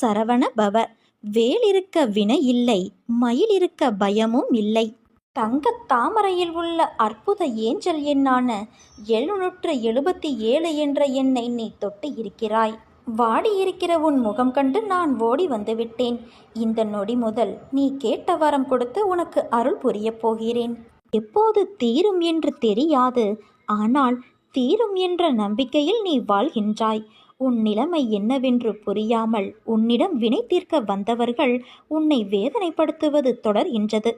சரவண பவ வேல் இருக்க வினை இல்லை மயில் இருக்க பயமும் இல்லை. தங்கத் தாமரையில் உள்ள அற்புத ஏஞ்சல் எண்ணான எழுநூற்று எழுபத்தி ஏழு என்ற எண்ணை நீ தொட்டு இருக்கிறாய். வாடி இருக்கிற உன் முகம் கண்டு நான் ஓடி வந்துவிட்டேன் இந்த நொடி முதல் நீ கேட்ட வரம் கொடுத்து உனக்கு அருள் புரியப் போகிறேன். எப்போது தீரும் என்று தெரியாது ஆனால் தீரும் என்ற நம்பிக்கையில் நீ வாழ்கின்றாய். உன் நிலைமை என்னவென்று புரியாமல் உன்னிடம் வினை தீர்க்க வந்தவர்கள் உன்னை வேதனைப்படுத்துவது தொடர்கின்றது.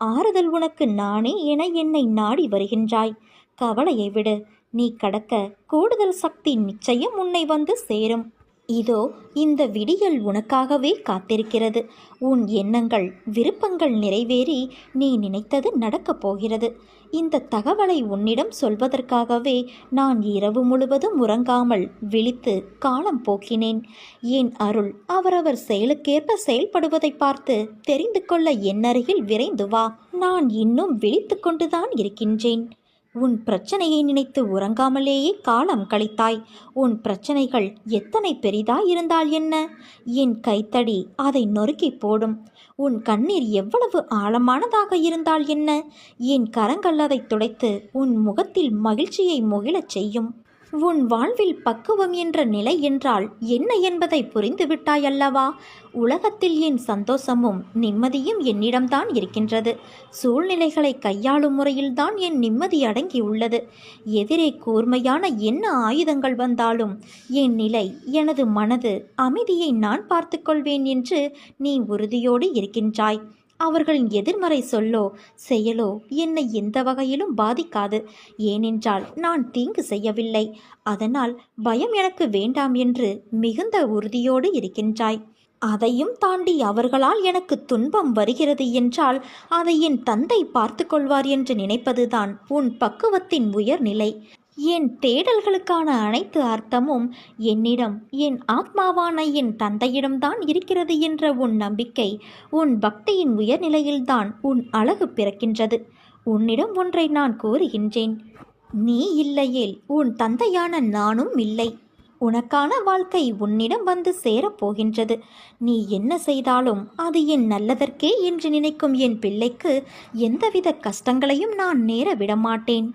ஆறுதல் உனக்கு நானே என என்னை நாடி வருகின்றாய். கவலையை விடு நீ கடக்க கூடுதல் சக்தி நிச்சயம் உன்னை வந்து சேரும். இதோ இந்த விடியல் உனக்காகவே காத்திருக்கிறது. உன் எண்ணங்கள் விருப்பங்கள் நிறைவேறி நீ நினைத்தது நடக்கப் போகிறது. இந்த தகவலை உன்னிடம் சொல்வதற்காகவே நான் இரவு முழுவதும் உறங்காமல் விழித்து காலம் போக்கினேன். என் அருள் அவரவர் செயலுக்கேற்ப செயல்படுவதை பார்த்து தெரிந்து கொள்ள என்னருகில் விரைந்து வா. நான் இன்னும் விழித்து கொண்டுதான் இருக்கின்றேன். உன் பிரச்சனையை நினைத்து உறங்காமலேயே காலம் கழித்தாய். உன் பிரச்சனைகள் எத்தனை பெரிதாய் இருந்தால் என்ன? என் கைத்தடி அதை நொறுக்கி போடும். உன் கண்ணீர் எவ்வளவு ஆழமானதாக இருந்தால் என்ன? என் கரங்கள் அதை துடைத்து உன் முகத்தில் மகிழ்ச்சியை முகிழச் செய்யும். உன் வாழ்வில் பக்குவம் என்ற நிலை என்றால் என்ன என்பதை புரிந்துவிட்டாய் அல்லவா உலகத்தில் என் சந்தோஷமும் நிம்மதியும் என்னிடம்தான் இருக்கின்றது? சூழ்நிலைகளை கையாளும் முறையில்தான் என் நிம்மதி அடங்கியுள்ளது எதிரே கூர்மையான என்ன ஆயுதங்கள் வந்தாலும் என் நிலை எனது மனது அமைதியை நான் பார்த்துக்கொள்வேன் என்று நீ உறுதியோடு இருக்கின்றாய். அவர்களின் எதிர்மறை சொல்லோ செயலோ என்னை எந்த வகையிலும் பாதிக்காது. ஏனென்றால் நான் தீங்கு செய்யவில்லை. அதனால் பயம் எனக்கு வேண்டாம் என்று மிகுந்த உறுதியோடு இருக்கின்றாய். அதையும் தாண்டி அவர்களால் எனக்கு துன்பம் வருகிறது என்றால் அதை என் தந்தை பார்த்து கொள்வார் என்று நினைப்பதுதான் உன் பக்குவத்தின் உயர்நிலை. என் தேடல்களுக்கான அனைத்து அர்த்தமும் என்னிடம் என் ஆத்மாவான என் தந்தையிடம்தான் இருக்கிறது என்ற உன் நம்பிக்கை உன் பக்தியின் உயர்நிலையில்தான் உன் அழகு பிறக்கின்றது. உன்னிடம் ஒன்றை நான் கூறுகின்றேன். நீ இல்லையேல் உன் தந்தையான நானும் இல்லை. உனக்கான வாழ்க்கை உன்னிடம் வந்து சேரப்போகின்றது நீ என்ன செய்தாலும் அது என் நல்லதற்கே என்று நினைக்கும் என் பிள்ளைக்கு எந்தவித கஷ்டங்களையும் நான் நேர விடமாட்டேன்.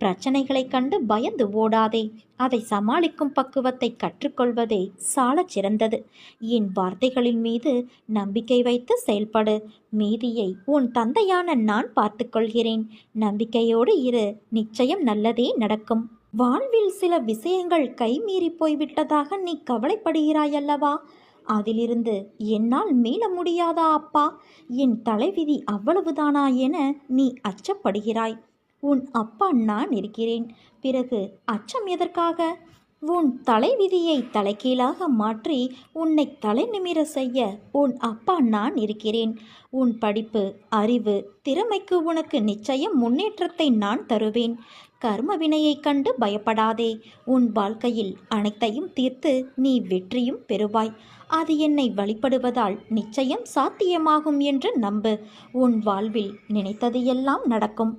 பிரச்சனைகளைக் கண்டு பயந்து ஓடாதே. அதை சமாளிக்கும் பக்குவத்தை கற்றுக்கொள்வதே சாலச் சிறந்தது. என் வார்த்தைகளின் மீது நம்பிக்கை வைத்து செயல்படு. மீதியை உன் தந்தையான நான் பார்த்துக்கொள்கிறேன் நம்பிக்கையோடு இரு. நிச்சயம் நல்லதே நடக்கும். வாழ்வில் சில விஷயங்கள் கைமீறி போய்விட்டதாக நீ கவலைப்படுகிறாய் அல்லவா அதிலிருந்து என்னால் மீள முடியாதா அப்பா? என் தலைவிதி அவ்வளவுதானா என நீ அச்சப்படுகிறாய். உன் அப்பா நான் இருக்கிறேன். பிறகு அச்சம் எதற்காக? உன் தலைவிதியை தலைகீழாக மாற்றி உன்னை தலை நிமிர செய்ய உன் அப்பா நான் இருக்கிறேன். உன் படிப்பு அறிவு திறமைக்கு உனக்கு நிச்சயம் முன்னேற்றத்தை நான் தருவேன். கர்ம வினையைக் கண்டு பயப்படாதே. உன் வாழ்க்கையில் அனைத்தையும் தீர்த்து நீ வெற்றியும் பெறுவாய். அது என்னை வழிபடுவதால் நிச்சயம் சாத்தியமாகும் என்று நம்பு. உன் வாழ்வில் நினைத்தது எல்லாம் நடக்கும்.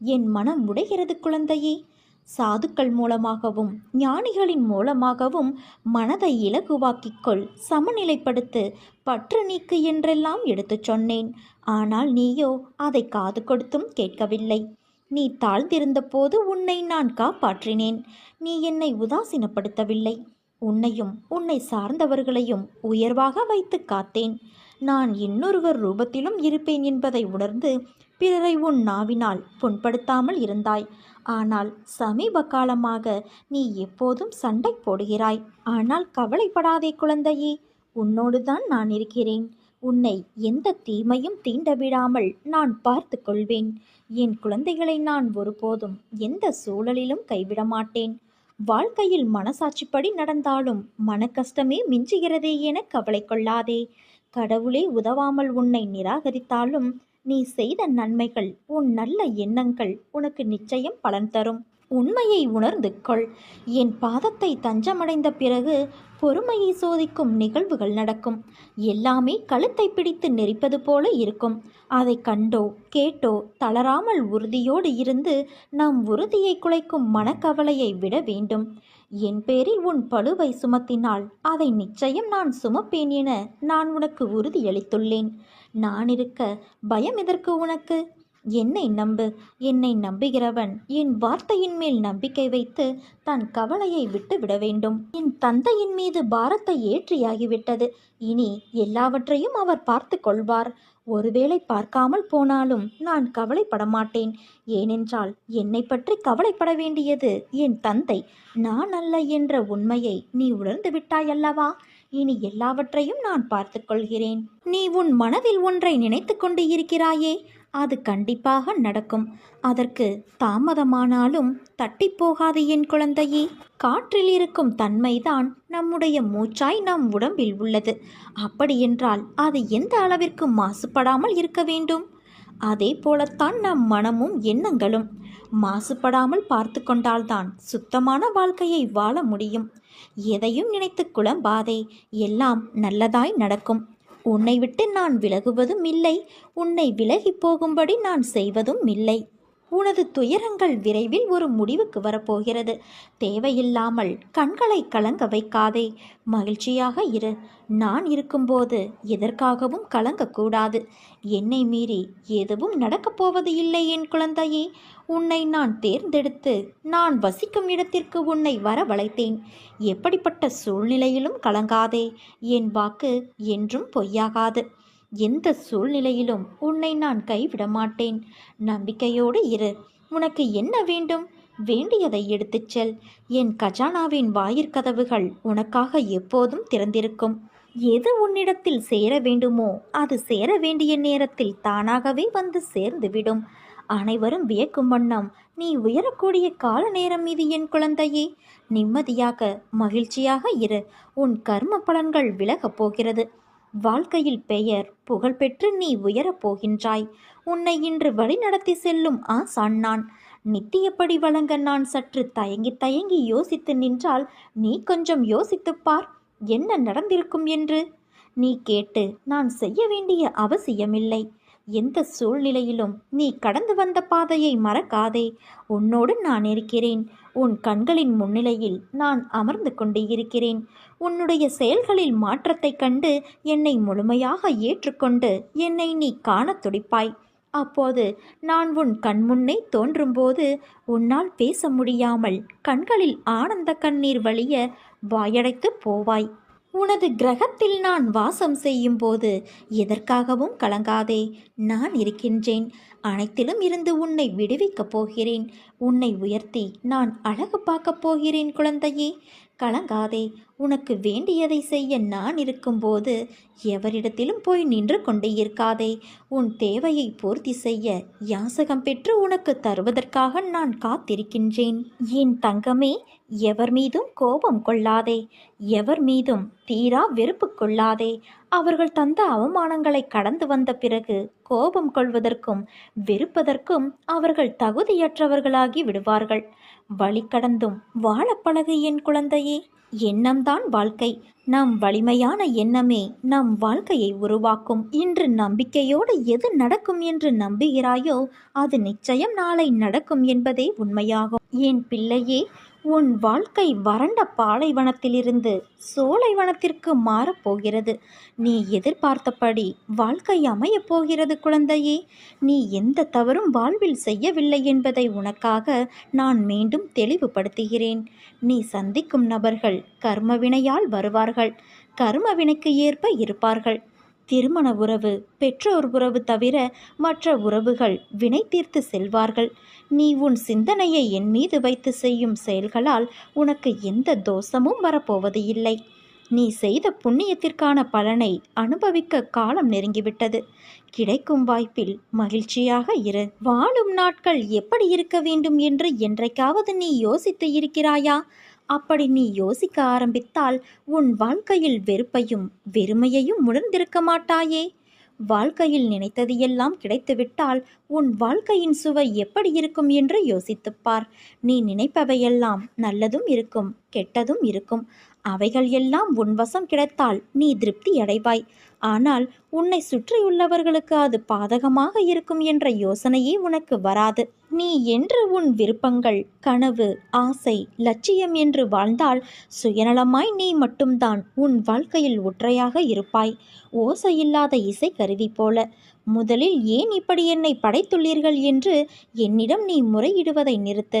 என் மனம் உடைகிறது குழந்தையே. சாதுக்கள் மூலமாகவும் ஞானிகளின் மூலமாகவும் மனதை இலகுவாக்கிக் கொள் சமநிலைப்படுத்து பற்று நீக்கு என்றெல்லாம் எடுத்துச் சொன்னேன். ஆனால் நீயோ அதை காது கொடுத்தும் கேட்கவில்லை. நீ தாழ்ந்திருந்த போது உன்னை நான் காப்பாற்றினேன். நீ என்னை உதாசீனப்படுத்தவில்லை. உன்னையும் உன்னை சார்ந்தவர்களையும் உயர்வாக வைத்து காத்தேன். நான் இன்னொருவர் ரூபத்திலும் இருப்பேன் என்பதை உணர்ந்து பிறரை உன் நாவினால் புண்படுத்தாமல் இருந்தாய். ஆனால் சமீப காலமாக நீ எப்போதும் சண்டை போடுகிறாய். ஆனால் கவலைப்படாதே குழந்தையே உன்னோடு தான் நான் இருக்கிறேன். உன்னை எந்த தீமையும் தீண்ட விடாமல் நான் பார்த்து கொள்வேன். என் குழந்தைகளை நான் ஒருபோதும் எந்த சூழலிலும் கைவிட மாட்டேன். வாழ்க்கையில் மனசாட்சிப்படி நடந்தாலும் மனக்கஷ்டமே மிஞ்சுகிறதே என கவலை கொள்ளாதே. கடவுளே உதவாமல் உன்னை நிராகரித்தாலும் நீ செய்த நன்மைகள் உன் நல்ல எண்ணங்கள் உனக்கு நிச்சயம் பலன் தரும். உண்மையை உணர்ந்து கொள். என் பாதத்தை தஞ்சமடைந்த பிறகு பொறுமையை சோதிக்கும் நிகழ்வுகள் நடக்கும். எல்லாமே கழுத்தை பிடித்து நெரிப்பது போல இருக்கும். அதை கண்டோ கேட்டோ தளராமல் உறுதியோடு இருந்து நம் உறுதியை குலைக்கும் மனக்கவலையை விட வேண்டும். என் பேரில் உன் பழுவை சுமத்தினால் அதை நிச்சயம் நான் சுமப்பேன் என நான் உனக்கு உறுதியளித்துள்ளேன் நான் இருக்க பயம் எதற்கு உனக்கு? என்னை நம்பு. என்னை நம்புகிறவன் என் வார்த்தையின் மேல் நம்பிக்கை வைத்து தன் கவலையை விட்டு விட வேண்டும். என் தந்தையின் மீது பாரத்தை ஏற்றியாகிவிட்டது. இனி எல்லாவற்றையும் அவர் பார்த்து கொள்வார். ஒருவேளை பார்க்காமல் போனாலும் நான் கவலைப்பட மாட்டேன் ஏனென்றால் என்னை பற்றி கவலைப்பட வேண்டியது என் தந்தை. நான் அல்ல என்ற உண்மையை நீ உணர்ந்து விட்டாய் அல்லவா? இனி எல்லாவற்றையும் நான் பார்த்துக்கொள்கிறேன் நீ உன் மனதில் ஒன்றை நினைத்து கொண்டு இருக்கிறாயே. அது கண்டிப்பாக நடக்கும். அதற்கு தாமதமானாலும் தட்டி போகாது என் குழந்தையே. காற்றில் இருக்கும் தன்மைதான் நம்முடைய மூச்சாய் நம் உடம்பில் உள்ளது. அப்படியென்றால் அது எந்த அளவிற்கு மாசுபடாமல் இருக்க வேண்டும்? அதே போலத்தான் நம் மனமும் எண்ணங்களும். மாசுபடாமல் பார்த்து கொண்டால்தான் சுத்தமான வாழ்க்கையை வாழ முடியும். எதையும் நினைத்து குழம்பாதே. எல்லாம் நல்லதாய் நடக்கும். உன்னை விட்டு நான் விலகுவதும் இல்லை. உன்னை விலகி போகும்படி நான் செய்வதும் இல்லை. உனது துயரங்கள் விரைவில் ஒரு முடிவுக்கு வரப்போகிறது. தேவையில்லாமல் கண்களை கலங்க வைக்காதே. மகிழ்ச்சியாக இரு. நான் இருக்கும்போது எதற்காகவும் கலங்கக்கூடாது. என்னை மீறி எதுவும் நடக்கப் போவது இல்லை என் குழந்தையே. உன்னை நான் தேர்ந்தெடுத்து நான் வசிக்கும் இடத்திற்கு உன்னை வரவழைத்தேன். எப்படிப்பட்ட சூழ்நிலையிலும் கலங்காதே. என் வாக்கு என்றும் பொய்யாகாது. எந்த சூழ்நிலையிலும் உன்னை நான் கைவிட மாட்டேன் நம்பிக்கையோடு இரு. உனக்கு என்ன வேண்டும்? வேண்டியதை எடுத்துச் செல். என் கஜானாவின் வாயிற்கதவுகள் உனக்காக எப்போதும் திறந்திருக்கும். எது உன்னிடத்தில் சேர வேண்டுமோ அது சேர வேண்டிய நேரத்தில் தானாகவே வந்து சேர்ந்துவிடும். அனைவரும் வியக்கும் வண்ணம் நீ உயரக்கூடிய கால நேரம் இது என் குழந்தையே. நிம்மதியாக மகிழ்ச்சியாக இரு. உன் கர்ம பலன்கள் விலகப் போகிறது. வாழ்க்கையில் பெயர் புகழ்பெற்று நீ உயரப் போகின்றாய். உன்னை இன்று வழிநடத்தி செல்லும் ஆசான் நான். நித்தியப்படி வழங்க நான் சற்று தயங்கி தயங்கி யோசித்து நின்றால் நீ கொஞ்சம் யோசித்துப் பார் என்ன நடந்திருக்கும் என்று. நீ கேட்டு நான் செய்ய வேண்டிய அவசியமில்லை. எந்த சூழ்நிலையிலும் நீ கடந்து வந்த பாதையை மறக்காதே. உன்னோடு நான் இருக்கிறேன். உன் கண்களின் முன்னிலையில் நான் அமர்ந்து கொண்டு இருக்கிறேன். உன்னுடைய செயல்களில் மாற்றத்தைக் கண்டு என்னை முழுமையாக ஏற்றுக்கொண்டு என்னை நீ காணத் துடிப்பாய். அப்போது நான் உன் கண்முன்னே தோன்றும்போது உன்னால் பேச முடியாமல் கண்களில் ஆனந்த கண்ணீர் வழிய வாயடைத்து போவாய். உனது கிரகத்தில் நான் வாசம் செய்யும்போது எதற்காகவும் கலங்காதே நான் இருக்கின்றேன். அனைத்திலும் இருந்து உன்னை விடுவிக்கப் போகிறேன். உன்னை உயர்த்தி நான் அழகு பார்க்கப் போகிறேன் குழந்தையே. கலங்காதே. உனக்கு வேண்டியதை செய்ய நான் இருக்கும்போது எவரிடத்திலும் போய் நின்று கொண்டே இருக்காதே. உன் தேவையை பூர்த்தி செய்ய யாசகம் பெற்று உனக்கு தருவதற்காக நான் காத்திருக்கின்றேன். என் தங்கமே எவர் மீதும் கோபம் கொள்ளாதே. எவர் மீதும் தீரா வெறுப்பு கொள்ளாதே. அவர்கள் தந்த அவமானங்களை கடந்து வந்த பிறகு கோபம் கொள்வதற்கும் வெறுப்பதற்கும் அவர்கள் தகுதியற்றவர்களாகி விடுவார்கள். வழி கடந்தும் வாழப்பழகு என் குழந்தையே. எண்ணம்தான் வாழ்க்கை. நம் வலிமையான எண்ணமே நம் வாழ்க்கையை உருவாக்கும். இன்று நம்பிக்கையோடு எது நடக்கும் என்று நம்புகிறாயோ அது நிச்சயம் நாளை நடக்கும் என்பதே உண்மையாகும். என் பிள்ளையே உன் வாழ்க்கை வறண்ட பாலைவனத்திலிருந்து சோலைவனத்திற்கு மாறப்போகிறது நீ எதிர்பார்த்தபடி வாழ்க்கை அமையப் போகிறது குழந்தையே. நீ எந்த தவறும் வாழ்வில் செய்யவில்லை என்பதை உனக்காக நான் மீண்டும் தெளிவுபடுத்துகிறேன். நீ சந்திக்கும் நபர்கள் கர்மவினையால் வருவார்கள். கர்மவினைக்கு ஏற்ப இருப்பார்கள். திருமண உறவு பெற்றோர் உறவு தவிர மற்ற உறவுகள் வினை தீர்த்து செல்வார்கள். நீ உன் சிந்தனையை என் மீது வைத்து செய்யும் செயல்களால் உனக்கு எந்த தோஷமும் வரப்போவது இல்லை. நீ செய்த புண்ணியத்திற்கான பலனை அனுபவிக்க காலம் நெருங்கிவிட்டது. கிடைக்கும் வாய்ப்பில் மகிழ்ச்சியாக இரு. வாழும் நாட்கள் எப்படி இருக்க வேண்டும் என்று என்றைக்காவது நீ யோசித்து இருக்கிறாயா? அப்படி நீ யோசிக்க ஆரம்பித்தால் உன் வாழ்க்கையில் வெறுப்பையும் வெறுமையையும் உணர்ந்திருக்க மாட்டாயே. வாழ்க்கையில் நினைத்தது எல்லாம் கிடைத்துவிட்டால் உன் வாழ்க்கையின் சுவை எப்படி இருக்கும் என்று யோசித்துப்பார் நீ நினைப்பவையெல்லாம் நல்லதும் இருக்கும் கெட்டதும் இருக்கும். அவைகள் எல்லாம் உன் வசம் கிடைத்தால் நீ திருப்தி அடைவாய். ஆனால் உன்னை சுற்றியுள்ளவர்களுக்கு அது பாதகமாக இருக்கும் என்ற யோசனையே உனக்கு வராது. நீ என்று உன் விருப்பங்கள் கனவு ஆசை லட்சியம் என்று வாழ்ந்தால் சுயநலமாய் நீ மட்டும்தான் உன் வாழ்க்கையில் ஒற்றையாக இருப்பாய். ஓசையில்லாத இசை கருவி போல முதலில் ஏன் இப்படி என்னை படைத்துள்ளீர்கள் என்று என்னிடம் நீ முறையிடுவதை நிறுத்து.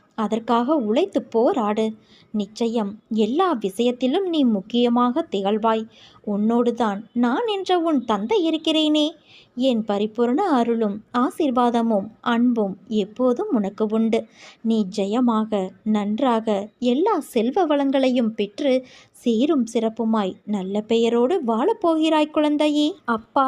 அதற்காக உழைத்து போராடு. நிச்சயம் எல்லா விஷயத்திலும் நீ முக்கியமாக திகழ்வாய். உன்னோடுதான் நான் என்ற உன் தந்தை இருக்கிறேனே. என் பரிபூர்ண அருளும் ஆசீர்வாதமும் அன்பும் எப்போதும் உனக்கு உண்டு. நீ ஜெயமாக நன்றாக எல்லா செல்வ வளங்களையும் பெற்று சீரும் சிறப்புமாய் நல்ல பெயரோடு வாழப்போகிறாய் குழந்தையே. அப்பா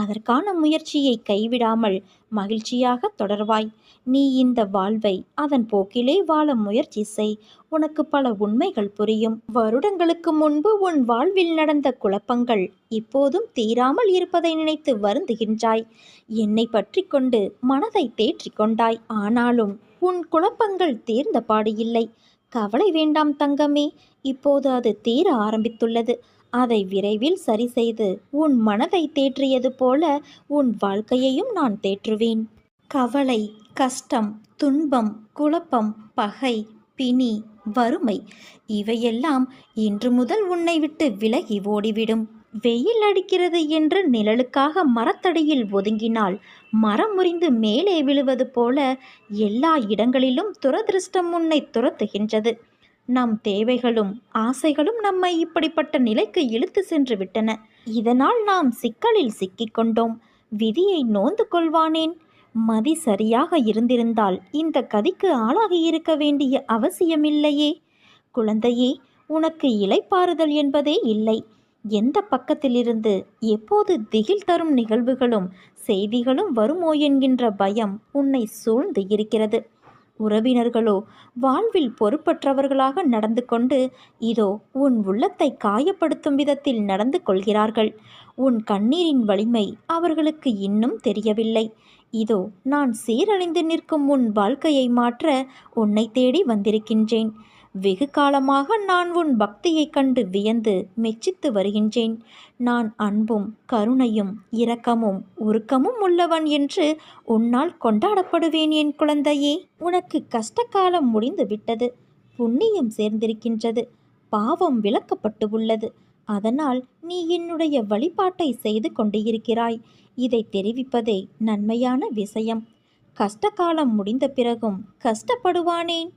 அதற்கான முயற்சியை கைவிடாமல் மகிழ்ச்சியாக தொடர்வாய். நீ இந்த வாழ்வை அதன் போக்கிலே வாழ முயற்சி செய். உனக்கு பல உண்மைகள் புரியும். வருடங்களுக்கு முன்பு உன் வாழ்வில் நடந்த குழப்பங்கள் இப்போதும் தீராமல் இருப்பதை நினைத்து வருந்துகின்றாய். என்னை பற்றி கொண்டு மனதை தேற்றிக் கொண்டாய். ஆனாலும் உன் குழப்பங்கள் தீர்ந்த பாடு இல்லை. கவலை வேண்டாம் தங்கமே. இப்போது அது தீர ஆரம்பித்துள்ளது. அதை விரைவில் சரி செய்து உன் மனதை தேற்றியது போல உன் வாழ்க்கையையும் நான் தேற்றுவேன். கவலை கஷ்டம் துன்பம் குழப்பம் பகை பிணி வறுமை இவையெல்லாம் இன்று முதல் உன்னை விட்டு விலகி ஓடிவிடும். வெயில் அடிக்கிறது என்று நிழலுக்காக மரத்தடியில் ஒதுங்கினால் மரம் முறிந்து மேலே விழுவது போல எல்லா இடங்களிலும் துரதிருஷ்டம் உன்னை துரத்துகின்றது. நம் தேவைகளும் ஆசைகளும் நம்மை இப்படிப்பட்ட நிலைக்கு இழுத்து சென்று விட்டன. இதனால் நாம் சிக்கலில் சிக்கிக்கொண்டோம் விதியை நோந்து கொள்வானேன்? மதி சரியாக இருந்திருந்தால் இந்த கதிக்கு ஆளாகி இருக்க வேண்டிய அவசியமில்லையே. குழந்தையே உனக்கு இலைப்பாறுதல் என்பதே இல்லை. எந்த பக்கத்திலிருந்து எப்போது திகில் தரும் நிகழ்வுகளும் செய்திகளும் வருமோ என்கின்ற பயம் உன்னை சூழ்ந்து இருக்கிறது. உறவினர்களோ வாழ்வில் பொறுப்பற்றவர்களாக நடந்து கொண்டு இதோ உன் உள்ளத்தை காயப்படுத்தும் விதத்தில் நடந்து கொள்கிறார்கள். உன் கண்ணீரின் வலிமை அவர்களுக்கு இன்னும் தெரியவில்லை. இதோ நான் சீரழிந்து நிற்கும் உன் வாழ்க்கையை மாற்ற உன்னை தேடி வந்திருக்கின்றேன். வெகு காலமாக நான் உன் பக்தியைக் கண்டு வியந்து மெச்சித்து வருகின்றேன். நான் அன்பும் கருணையும் இரக்கமும் உருக்கமும் உள்ளவன் என்று உன்னால் கொண்டாடப்படுவேன் என் குழந்தையே. உனக்கு கஷ்டகாலம் முடிந்து விட்டது புண்ணியம் சேர்ந்திருக்கின்றது. பாவம் விளக்கப்பட்டு உள்ளது அதனால் நீ என்னுடைய வழிபாட்டை செய்து கொண்டு இருக்கிறாய் இதை தெரிவிப்பதே நன்மையான விஷயம். கஷ்டகாலம் முடிந்த பிறகும் கஷ்டப்படுவானேன்?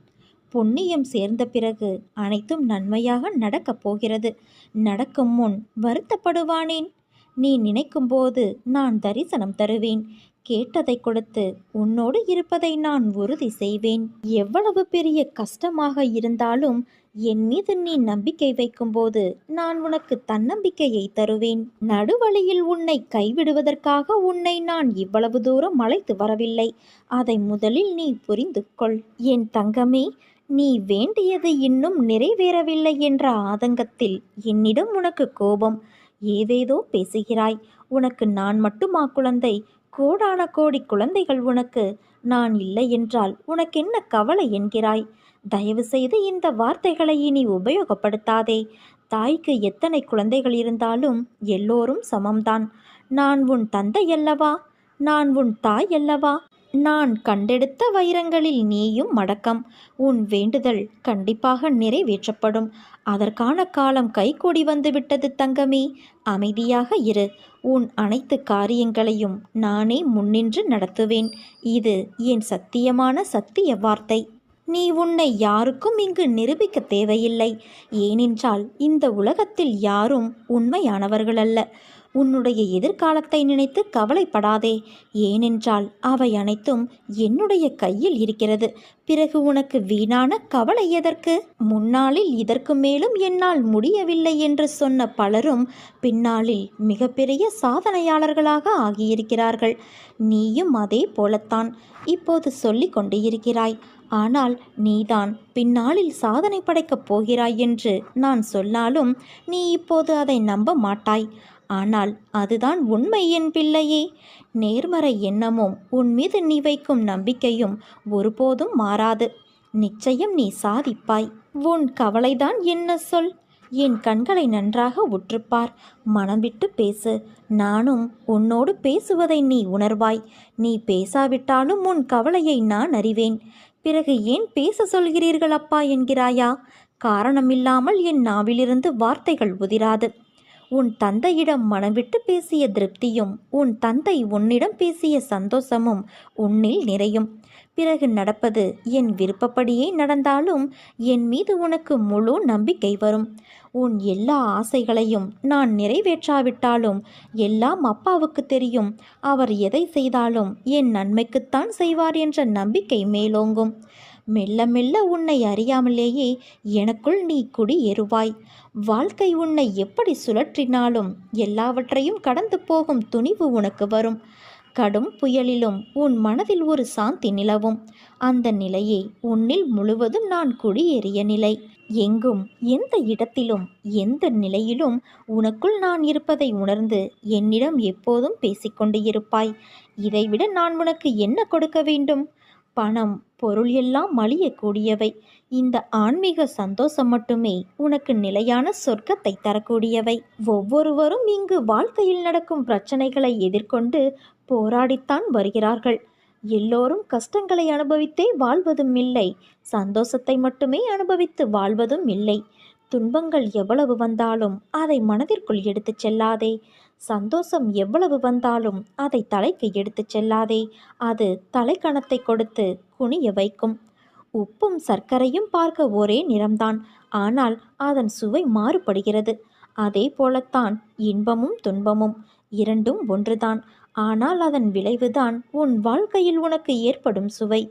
புண்ணியம் சேர்ந்த பிறகு அனைத்தும் நன்மையாக நடக்கப் போகிறது. நடக்கும் முன் வருத்தப்படுவானேன்? நீ நினைக்கும்போது நான் தரிசனம் தருவேன். கேட்டதை கொடுத்து உன்னோடு இருப்பதை நான் உறுதி செய்வேன். எவ்வளவு பெரிய கஷ்டமாக இருந்தாலும் என் மீது நீ நம்பிக்கை வைக்கும்போது நான் உனக்கு தன்னம்பிக்கையை தருவேன். நடுவழியில் உன்னை கைவிடுவதற்காக உன்னை நான் இவ்வளவு தூரம் அழைத்து வரவில்லை. அதை முதலில் நீ புரிந்து கொள். என் தங்கமே நீ வேண்டியது இன்னும் நிறைவேறவில்லை என்ற ஆதங்கத்தில் என்னிடம் உனக்கு கோபம். ஏதேதோ பேசுகிறாய். உனக்கு நான் மட்டுமா குழந்தை? கோடான கோடி குழந்தைகள் உனக்கு. நான் இல்லை என்றால் உனக்கென்ன கவலை என்கிறாய்? தயவு செய்து இந்த வார்த்தைகளை இனி உபயோகப்படுத்தாதே. தாய்க்கு எத்தனை குழந்தைகள் இருந்தாலும் எல்லோரும் சமம்தான். நான் உன் தந்தை அல்லவா? நான் உன் தாய் அல்லவா? நான் கண்டெடுத்த வைரங்களில் நீயும் மடக்கம். உன் வேண்டுதல் கண்டிப்பாக நிறைவேற்றப்படும். அதற்கான காலம் கைகூடி வந்துவிட்டது தங்கமே. அமைதியாக இரு. உன் அனைத்து காரியங்களையும் நானே முன்னின்று நடத்துவேன். இது என் சத்தியமான சத்திய வார்த்தை. நீ உன்னை யாருக்கும் இங்கு நிரூபிக்க தேவையில்லை. ஏனென்றால் இந்த உலகத்தில் யாரும் உண்மையானவர்கள் அல்ல உன்னுடைய எதிர்காலத்தை நினைத்து கவலைப்படாதே. ஏனென்றால் அவை அனைத்தும் என்னுடைய கையில் இருக்கிறது. பிறகு உனக்கு வீணான கவலை எதற்கு? முன்னாளில் இதற்கு மேலும் என்னால் முடியவில்லை என்று சொன்ன பலரும் பின்னாளில் மிகப்பெரிய சாதனையாளர்களாக ஆகியிருக்கிறார்கள். நீயும் அதே போலத்தான் இப்போது சொல்லிக் கொண்டு இருக்கிறாய் ஆனால் நீதான் பின்னாளில் சாதனை படைக்கப் போகிறாய் என்று நான் சொன்னாலும் நீ இப்போது அதை நம்ப மாட்டாய். ஆனால் அதுதான் உண்மை என் பிள்ளையே. நேர்மறை எண்ணமும் உன் மீது நீ வைக்கும் நம்பிக்கையும் ஒருபோதும் மாறாது. நிச்சயம் நீ சாதிப்பாய். உன் கவலைதான் என்ன சொல்? என் கண்களை நன்றாக உற்றுப்பார். மனம் விட்டு பேசு. நானும் உன்னோடு பேசுவதை நீ உணர்வாய். நீ பேசாவிட்டாலும் உன் கவலையை நான் அறிவேன். பிறகு ஏன் பேச சொல்கிறீர்கள் அப்பா என்கிறாயா? காரணமில்லாமல் என் நாவிலிருந்து வார்த்தைகள் உதிராது. உன் தந்தையிடம் மனவிட்டு பேசிய திருப்தியும் உன் தந்தை உன்னிடம் பேசிய சந்தோஷமும் உன்னில் நிறையும். பிறகு நடப்பது என் விருப்பப்படியே நடந்தாலும் என் மீது உனக்கு முழு நம்பிக்கை வரும். உன் எல்லா ஆசைகளையும் நான் நிறைவேற்றாவிட்டாலும் எல்லாம் அப்பாவுக்கு தெரியும். அவர் எதை செய்தாலும் என் நன்மைக்குத்தான் செய்வார் என்ற நம்பிக்கை மேலோங்கும். மெல்ல மெல்ல உன்னை அறியாமலேயே எனக்குள் நீ குடி எருவாய் வாழ்க்கை உன்னை எப்படி சுழற்றினாலும் எல்லாவற்றையும் கடந்து போகும் துணிவு உனக்கு வரும். கடும் புயலிலும் உன் மனதில் ஒரு சாந்தி நிலவும். அந்த நிலையை உன்னில் முழுவதும் நான் குடியேறிய நிலை. எங்கும் எந்த இடத்திலும் எந்த நிலையிலும் உனக்குள் நான் இருப்பதை உணர்ந்து என்னிடம் எப்போதும் பேசிக்கொண்டு இருப்பாய். இதைவிட நான் உனக்கு என்ன கொடுக்க வேண்டும்? பணம் பொருள் எல்லாம் மலியக்கூடியவை இந்த ஆன்மீக சந்தோஷம் மட்டுமே உனக்கு நிலையான சொர்க்கத்தை தரக்கூடியவை. ஒவ்வொருவரும் இங்கு வாழ்க்கையில் நடக்கும் பிரச்சனைகளை எதிர்கொண்டு போராடித்தான் வருகிறார்கள். எல்லோரும் கஷ்டங்களை அனுபவித்தே வாழ்வதும் இல்லை. சந்தோஷத்தை மட்டுமே அனுபவித்து வாழ்வதும் இல்லை. துன்பங்கள் எவ்வளவு வந்தாலும் அதை மனதிற்குள் எடுத்துச் செல்லாதே. சந்தோஷம் எவ்வளவு வந்தாலும் அதை தலைக்கு எடுத்துச் செல்லாதே. அது தலைக்கணத்தை கொடுத்து குனிய வைக்கும். உப்பும் சர்க்கரையும் பார்க்க ஒரே நிறம்தான். ஆனால் அதன் சுவை மாறுபடுகிறது. அதே போலத்தான் இன்பமும் துன்பமும் இரண்டும் ஒன்றுதான். ஆனால் அதன் விளைவுதான் உன் வாழ்க்கையில் உனக்கு ஏற்படும் சுவை.